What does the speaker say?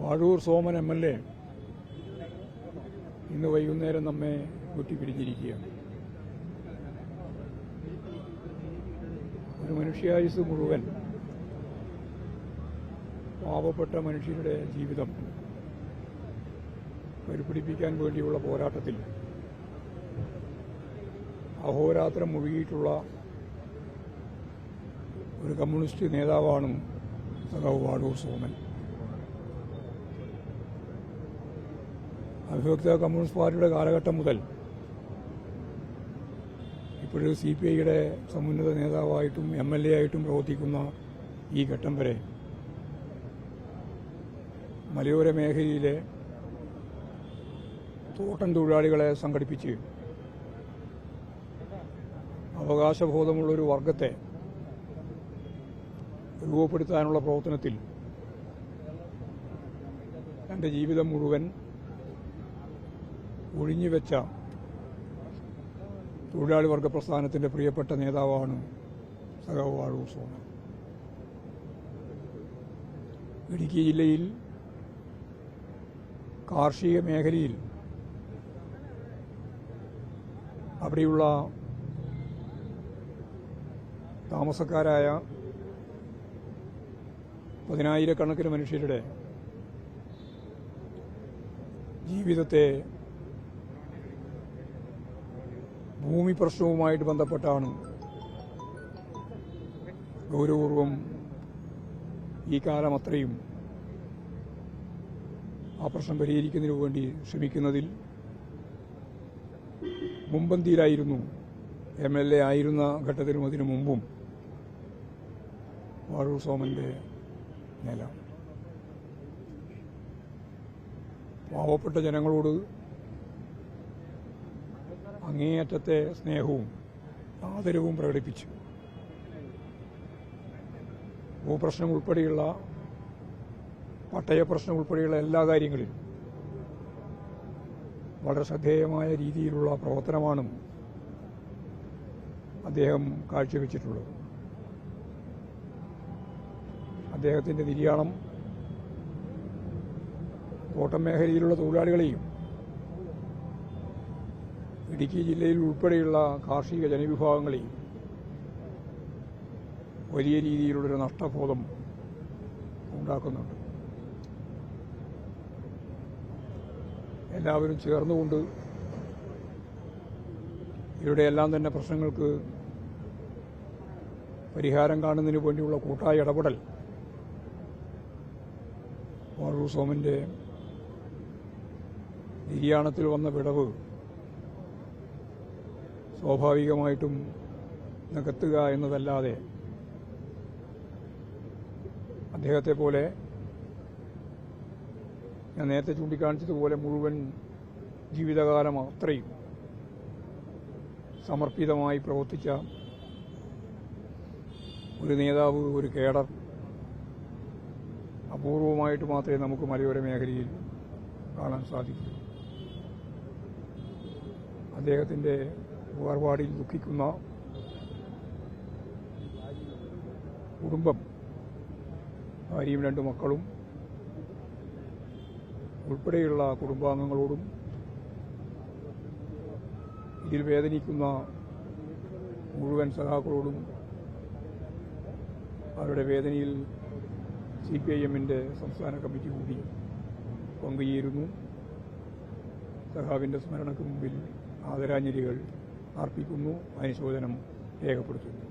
Vazhoor Soman M L A ഇന്ന് വൈകുന്നേരം നമ്മെ വിട്ടുപിരിഞ്ഞിരിക്കുകയാണ് ഒരു മനുഷ്യായുസ് മുഴുവൻ പാവപ്പെട്ട മനുഷ്യരുടെ ജീവിതം പരിപിടിപ്പിക്കാൻ വേണ്ടിയുള്ള പോരാട്ടത്തിൽ അഹോരാത്രം മുഴുകിയിട്ടുള്ള ഒരു കമ്മ്യൂണിസ്റ്റ് നേതാവാണ് സഖാവ് വാഴൂർ സോമൻ. അവിഭക്ത കമ്മ്യൂണിസ്റ്റ് പാർട്ടിയുടെ കാലഘട്ടം മുതൽ ഇപ്പോഴും സി പി ഐയുടെ സമുന്നത നേതാവായിട്ടും എം എൽ എ ആയിട്ടും പ്രവർത്തിക്കുന്ന ഈ ഘട്ടം വരെ മലയോര മേഖലയിലെ തോട്ടം തൊഴിലാളികളെ സംഘടിപ്പിച്ച് അവകാശബോധമുള്ളൊരു വർഗത്തെ രൂപപ്പെടുത്താനുള്ള പ്രവർത്തനത്തിൽ എന്റെ ജീവിതം മുഴുവൻ ഒഴിഞ്ഞുവെച്ച തൊഴിലാളി വർഗ പ്രസ്ഥാനത്തിന്റെ പ്രിയപ്പെട്ട നേതാവാണ് സഖാവ് വാഴൂർ സോമൻ. ഇടുക്കി ജില്ലയിൽ കാർഷിക മേഖലയിൽ അവിടെയുള്ള താമസക്കാരായ പതിനായിരക്കണക്കിന് മനുഷ്യരുടെ ജീവിതത്തെ ഭൂമി പ്രശ്നവുമായിട്ട് ബന്ധപ്പെട്ടാണ് ഗൗരവപൂർവം ഈ കാലം അത്രയും ആ പ്രശ്നം പരിഹരിക്കുന്നതിനു വേണ്ടി ശ്രമിക്കുന്നതിൽ മുമ്പന്തിയിലായിരുന്നു എം എൽ എ ആയിരുന്ന ഘട്ടത്തിനും അതിനു മുമ്പും വാഴൂർ സോമന്റെ നില. പാവപ്പെട്ട ജനങ്ങളോട് അങ്ങേയറ്റത്തെ സ്നേഹവും ആദരവും പ്രകടിപ്പിച്ചു. ഭൂപ്രശ്നം ഉൾപ്പെടെയുള്ള പട്ടയ പ്രശ്നം ഉൾപ്പെടെയുള്ള എല്ലാ കാര്യങ്ങളിലും വളരെ ശ്രദ്ധേയമായ രീതിയിലുള്ള പ്രവർത്തനമാണ് അദ്ദേഹം കാഴ്ചവെച്ചിട്ടുള്ളത്. അദ്ദേഹത്തിന്റെ നിര്യാണം തോട്ടം മേഖലയിലുള്ള തൊഴിലാളികളെയും ഇടുക്കി ജില്ലയിൽ ഉൾപ്പെടെയുള്ള കാർഷിക ജനവിഭാഗങ്ങളിൽ വലിയ രീതിയിലുള്ളൊരു നഷ്ടബോധം ഉണ്ടാക്കുന്നുണ്ട്. എല്ലാവരും ചേർന്നുകൊണ്ട് ഇവരുടെ തന്നെ പ്രശ്നങ്ങൾക്ക് പരിഹാരം കാണുന്നതിന് വേണ്ടിയുള്ള കൂട്ടായ ഇടപെടൽ വാഴൂർ സോമന്റെ നിര്യാണത്തിൽ വന്ന വിടവ് സ്വാഭാവികമായിട്ടും നികത്തുക എന്നതല്ലാതെ അദ്ദേഹത്തെ പോലെ ഞാൻ നേരത്തെ ചൂണ്ടിക്കാണിച്ചതുപോലെ മുഴുവൻ ജീവിതകാലം അത്രയും സമർപ്പിതമായി പ്രവർത്തിച്ച ഒരു നേതാവ് ഒരു കേഡർ. അപൂർവമായിട്ട് മാത്രമേ നമുക്ക് മലയോര മേഖലയിൽ കാണാൻ സാധിക്കൂ. അദ്ദേഹത്തിന്റെ വേർപാടിൽ ദുഃഖിക്കുന്ന കുടുംബം ഭാര്യയും രണ്ട് മക്കളും ഉൾപ്പെടെയുള്ള കുടുംബാംഗങ്ങളോടും ഇതിൽ വേദനിക്കുന്ന മുഴുവൻ സഖാക്കളോടും അവരുടെ വേദനയിൽ സി പി ഐ എമ്മിന്റെ സംസ്ഥാന കമ്മിറ്റി കൂടി പങ്കുചേരുന്നു. സഖാവിന്റെ സ്മരണക്ക് മുമ്പിൽ ആദരാഞ്ജലികൾ അർപ്പിക്കുന്നു അനുശോചനം രേഖപ്പെടുത്തുന്നു.